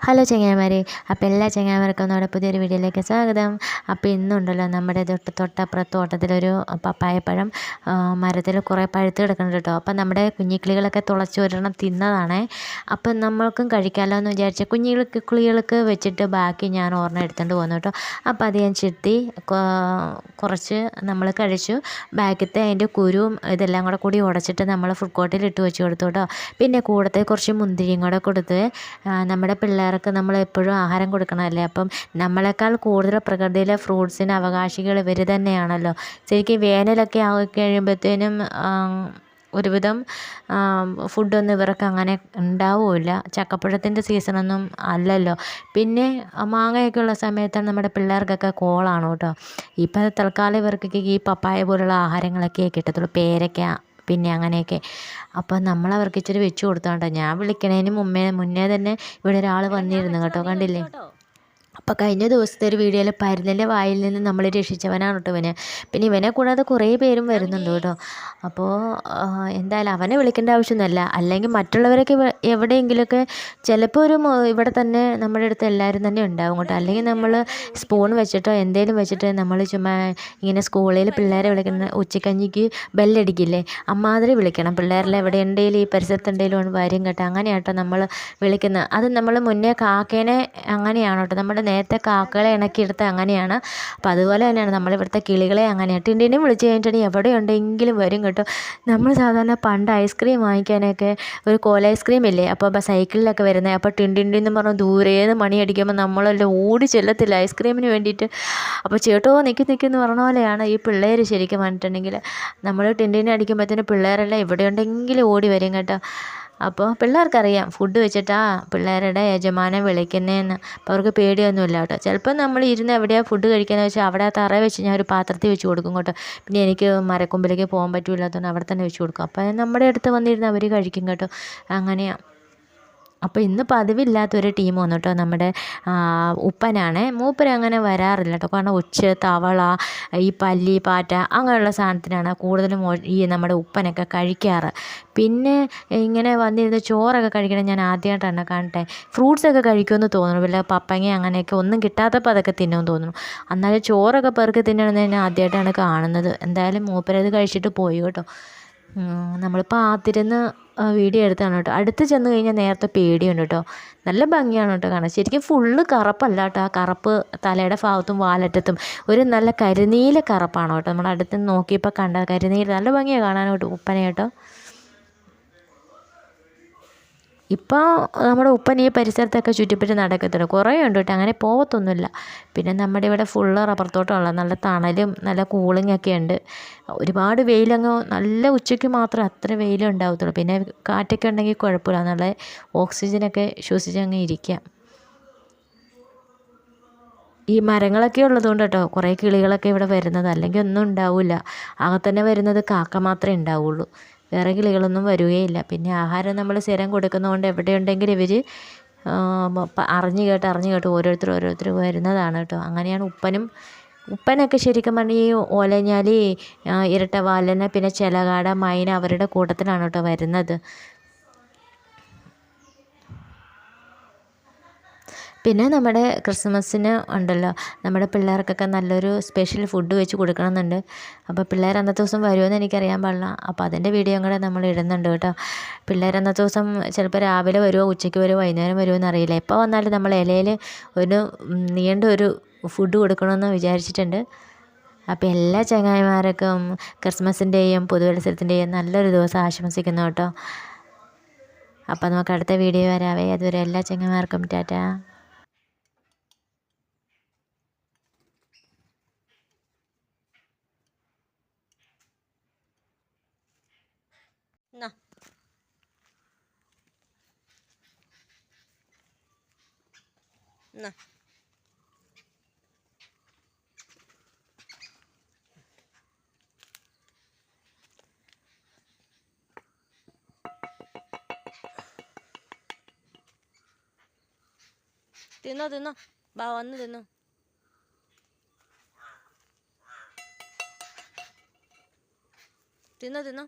Hello ചങ്ങായിമാരെ അപ്പോൾ എല്ലാ ചങ്ങായിമാർക്കും നമ്മുടെ പുതിയൊരു വീഡിയോയിലേക്ക് സ്വാഗതം. അപ്പോൾ ഇന്നുണ്ടല്ലോ നമ്മുടെ തൊട്ട് തൊട്ടപ്പുറത്ത് തോട്ടത്തിലൊരു പപ്പായപ്പഴം മരത്തിൽ കുറേ പഴുത്ത് കിടക്കുന്നുണ്ട് കേട്ടോ അപ്പം നമ്മുടെ കുഞ്ഞിക്കിളികളൊക്കെ തുളച്ച് ഒരെണ്ണം തിന്നതാണേ. അപ്പം നമ്മൾക്കും കഴിക്കാമല്ലോ എന്ന് വിചാരിച്ച കുഞ്ഞിക്കിളിക്ക് കിളികൾക്ക് വെച്ചിട്ട് ബാക്കി ഞാൻ ഓർമ്മ എടുത്തുകൊണ്ട് പോകുന്നു കേട്ടോ അപ്പോൾ അത് ഞാൻ ചെത്തി കുറച്ച് നമ്മൾ കഴിച്ചു. ബാക്കത്തെ അതിന്റെ കുരുവും ഇതെല്ലാം കൂടെ കൂടി ഉടച്ചിട്ട് നമ്മൾ ഫുഡ് കോർട്ടിൽ ഇട്ട് വെച്ച് കൊടുത്തു കേട്ടോ പിന്നെ കൂടത്തെ കുറച്ച് മുന്തിരിയും കൂടെ കൊടുത്ത് നമ്മുടെ പിള്ളേർക്ക് നമ്മൾ എപ്പോഴും ആഹാരം കൊടുക്കണമല്ലേ? അപ്പം നമ്മളെക്കാൾ കൂടുതൽ പ്രകൃതിയിലെ ഫ്രൂട്ട്സിന് അവകാശികൾ ഇവർ തന്നെയാണല്ലോ. ശരിക്കും വേനലൊക്കെ ആയി കഴിയുമ്പോഴത്തേനും ഒരുവിധം ഫുഡൊന്നും ഇവർക്ക് അങ്ങനെ ഉണ്ടാവില്ല. ചക്കപ്പഴത്തിന്റെ സീസണൊന്നും അല്ലല്ലോ. പിന്നെ മാങ്ങയൊക്കെ ഉള്ള സമയത്താണ് നമ്മുടെ പിള്ളേർക്കൊക്കെ കോളാണ് കേട്ടോ. ഇപ്പം തൽക്കാലം ഇവർക്കൊക്കെ ഈ പപ്പായ പോലുള്ള ആഹാരങ്ങളൊക്കെ കിട്ടത്തുള്ളൂ. പേരയ്ക്ക പിന്നെ അങ്ങനെയൊക്കെ. അപ്പം നമ്മൾ അവർക്ക് ഇച്ചിരി വെച്ച് കൊടുത്തോണ്ടോ ഞാൻ വിളിക്കണതിന് മുമ്പേ മുന്നേ തന്നെ ഇവിടെ ഒരാൾ വന്നിരുന്നു കേട്ടോ കണ്ടില്ലേ? അപ്പോൾ കഴിഞ്ഞ ദിവസത്തെ ഒരു വീഡിയോയിൽ പരുന്നിന്റെ വായിൽ നിന്ന് നമ്മൾ രക്ഷിച്ചവനാണ് കേട്ടോ ഇവന്. പിന്നെ ഇവനെ കൂടാതെ കുറേ പേരും വരുന്നുണ്ട് കേട്ടോ അപ്പോൾ എന്തായാലും അവനെ വിളിക്കേണ്ട ആവശ്യമൊന്നുമല്ല. അല്ലെങ്കിൽ മറ്റുള്ളവരൊക്കെ എവിടെയെങ്കിലുമൊക്കെ ചിലപ്പോൾ ഒരു ഇവിടെ തന്നെ നമ്മുടെ അടുത്ത് എല്ലാവരും തന്നെ ഉണ്ടാവും കേട്ടോ അല്ലെങ്കിൽ നമ്മൾ സ്പൂൺ വെച്ചിട്ടോ എന്തെങ്കിലും വെച്ചിട്ട് നമ്മൾ ചുമ്മാ ഇങ്ങനെ സ്കൂളിൽ പിള്ളേരെ വിളിക്കുന്ന ഉച്ചക്കഞ്ഞിക്ക് ബെല്ലടിക്കില്ലേ? അമ്മാതിരി വിളിക്കണം. പിള്ളേരെല്ലാം എവിടെ ഉണ്ടെങ്കിലും ഈ പരിസരത്തുണ്ടെങ്കിലും വരും കേട്ടോ. അങ്ങനെയാട്ടോ നമ്മൾ വിളിക്കുന്നത് അത് നമ്മൾ മുന്നേ കാക്കേനെ അങ്ങനെയാണ് കേട്ടോ നമ്മുടെ നേരത്തെ കാക്കകളെ ഇണക്കിയെടുത്ത് അങ്ങനെയാണ്. അപ്പോൾ അതുപോലെ തന്നെയാണ് നമ്മളിവിടുത്തെ കിളികളെ അങ്ങനെ ടിന്റിനും വിളിച്ച് കഴിഞ്ഞിട്ടുണ്ടെങ്കിൽ എവിടെ ഉണ്ടെങ്കിലും വരും കേട്ടോ. നമ്മൾ സാധാരണ പണ്ട് ഐസ്ക്രീം വാങ്ങിക്കാനൊക്കെ ഒരു കോല ഐസ്ക്രീം ഇല്ലേ? അപ്പോൾ സൈക്കിളിലൊക്കെ വരുന്നത് അപ്പോൾ ടിന്റിന്റെ എന്ന് പറഞ്ഞ് ദൂരേന്ന് മണി അടിക്കുമ്പോൾ നമ്മളെല്ലാം ഓടി ചെല്ലത്തില്ല ഐസ്ക്രീമിന് വേണ്ടിയിട്ട്. അപ്പോൾ ചേട്ടോ നിൽക്കി നിൽക്കുന്നു പറഞ്ഞ പോലെയാണ് ഈ പിള്ളേർ ശരിക്കും പറഞ്ഞിട്ടുണ്ടെങ്കിൽ നമ്മൾ ടിന്റിനെ അടിക്കുമ്പോഴത്തേന് പിള്ളേരെല്ലാം എവിടെ ഉണ്ടെങ്കിലും ഓടി വരും കേട്ടോ. അപ്പോൾ പിള്ളേർക്കറിയാം ഫുഡ് വെച്ചിട്ടാ പിള്ളേരുടെ യജമാനൻ വിളിക്കുന്നതെന്ന് അപ്പോൾ അവർക്ക് പേടിയൊന്നുമില്ല കേട്ടോ. ചിലപ്പോൾ നമ്മൾ ഇരുന്ന് എവിടെയാണ് ഫുഡ് കഴിക്കുന്നത് വെച്ചാൽ അവിടെ തറ വെച്ച് ഞാൻ ഒരു പാത്രത്തിൽ വെച്ച് കൊടുക്കും കേട്ടോ. പിന്നെ എനിക്ക് മരക്കൊമ്പിലേക്ക് പോകാൻ പറ്റില്ലാത്തതുകൊണ്ട് അവിടെ തന്നെ വെച്ച് കൊടുക്കും. അപ്പോൾ നമ്മുടെ അടുത്ത് വന്നിരുന്ന് അവർ കഴിക്കും കേട്ടോ. അങ്ങനെയാണ് അപ്പോൾ ഇന്ന് പതിവില്ലാത്തൊരു ടീം വന്നു കേട്ടോ നമ്മുടെ ഉപ്പനാണ്. മൂപ്പര് അങ്ങനെ വരാറില്ല കേട്ടോ കാരണം ഉച്ച തവള ഈ പല്ലി പാറ്റ അങ്ങനെയുള്ള സാധനത്തിനാണ് കൂടുതലും ഈ നമ്മുടെ ഉപ്പനൊക്കെ കഴിക്കാറ്. പിന്നെ ഇങ്ങനെ വന്നിരുന്ന് ചോറൊക്കെ കഴിക്കണം ഞാൻ ആദ്യമായിട്ടാണ് കാണട്ടെ. ഫ്രൂട്ട്സൊക്കെ കഴിക്കുമെന്ന് തോന്നുന്നു. വല്ല പപ്പങ്ങ അങ്ങനെയൊക്കെ ഒന്നും കിട്ടാത്തപ്പോൾ അതൊക്കെ തിന്നുമെന്ന് തോന്നുന്നു. എന്നാലും ചോറൊക്കെ പെറുക്കി തിന്നണമെന്ന് ഞാൻ ആദ്യമായിട്ടാണ് കാണുന്നത്. എന്തായാലും മൂപ്പരത് കഴിച്ചിട്ട് പോയി കേട്ടോ. നമ്മളിപ്പോൾ പാത്തിരുന്ന് വീഡിയോ എടുത്താണ് കേട്ടോ. അടുത്ത് ചെന്ന് കഴിഞ്ഞാൽ നേരത്തെ പേടിയുണ്ട് കേട്ടോ. നല്ല ഭംഗിയാണ് കേട്ടോ കാണാൻ. ശരിക്കും ഫുള്ള് കറുപ്പല്ല കേട്ടോ. ആ കറുപ്പ് തലയുടെ ഭാഗത്തും വാലറ്റത്തും ഒരു നല്ല കരിനീല കറുപ്പാണ് കേട്ടോ. നമ്മൾ അടുത്ത് നോക്കിയപ്പോൾ കണ്ട കരിനീല. നല്ല ഭംഗിയാണ് കാണാൻ കേട്ടോ ഉപ്പനെ കേട്ടോ. ഇപ്പോൾ നമ്മുടെ ഉപ്പൻ ഈ പരിസരത്തൊക്കെ ചുറ്റിപ്പറ്റി നടക്കത്തുള്ളൂ കുറേ ഉണ്ട് കേട്ടോ. അങ്ങനെ പോകത്തൊന്നുമില്ല പിന്നെ നമ്മുടെ ഇവിടെ ഫുള്ള് റബ്ബർ തോട്ടമുള്ള നല്ല തണലും നല്ല കൂളിംഗ് ഒക്കെ ഉണ്ട്. ഒരുപാട് വെയിലങ്ങ് നല്ല ഉച്ചയ്ക്ക് മാത്രം അത്ര വെയിലും ഉണ്ടാവത്തുള്ളൂ. പിന്നെ കാറ്റൊക്കെ ഉണ്ടെങ്കിൽ കുഴപ്പമില്ല. നല്ല ഓക്സിജനൊക്കെ ശ്വസിച്ചങ്ങ് ഇരിക്കാം. ഈ മരങ്ങളൊക്കെ ഉള്ളതുകൊണ്ട് കേട്ടോ കുറേ കിളികളൊക്കെ ഇവിടെ വരുന്നത്. അല്ലെങ്കിൽ ഒന്നും ഉണ്ടാവില്ല തന്നെ വരുന്നത് കാക്ക മാത്രമേ ഉണ്ടാവുള്ളൂ. വേറെ കിളികളൊന്നും വരികയില്ല. പിന്നെ ആഹാരം നമ്മൾ സ്ഥിരം കൊടുക്കുന്നതുകൊണ്ട് എവിടെയുണ്ടെങ്കിലും ഇവർ അറിഞ്ഞു കേട്ട് അറിഞ്ഞു കേട്ട് ഓരോരുത്തർ ഓരോരുത്തർ വരുന്നതാണ് കേട്ടോ. അങ്ങനെയാണ് ഉപ്പനും ഉപ്പനൊക്കെ ശരിക്കും പറഞ്ഞാൽ ഈ ഓലഞ്ഞാലി ഇരട്ടവാലന് പിന്നെ ചിലകാട മൈന അവരുടെ കൂട്ടത്തിലാണ് കേട്ടോ വരുന്നത്. പിന്നെ നമ്മുടെ ക്രിസ്മസിന് ഉണ്ടല്ലോ നമ്മുടെ പിള്ളേർക്കൊക്കെ നല്ലൊരു സ്പെഷ്യൽ ഫുഡ് വെച്ച് കൊടുക്കണമെന്നുണ്ട്. അപ്പോൾ പിള്ളേർ അന്നത്തെ ദിവസം വരുമെന്ന് എനിക്കറിയാൻ പാടില്ല. അപ്പോൾ അതിന്റെ വീഡിയോ കൂടെ നമ്മൾ ഇടുന്നുണ്ട് കേട്ടോ. പിള്ളേർ അന്നത്തെ ദിവസം ചിലപ്പോൾ രാവിലെ വരുമോ ഉച്ചയ്ക്ക് വരുമോ വൈകുന്നേരം വരുമോ എന്നറിയില്ല എപ്പോൾ വന്നാലും നമ്മൾ ഇലയിൽ ഒരു നീണ്ട ഒരു ഫുഡ് കൊടുക്കണമെന്ന് വിചാരിച്ചിട്ടുണ്ട്. അപ്പോൾ എല്ലാ ചങ്ങായിമാർക്കും ക്രിസ്മസിന്റെയും പുതുവത്സരത്തിന്റെയും നല്ലൊരു ദിവസം ആശംസിക്കുന്നു കേട്ടോ. അപ്പോൾ നമുക്ക് അടുത്ത വീഡിയോ വരാവേ അതുവരെ എല്ലാ ചങ്ങന്മാർക്കും ടാറ്റാ. എന്നാ എന്നാ തിന്നോ തിന്നോ ബാ വന്ന് തിന്നോ തിന്നോ തിന്നോ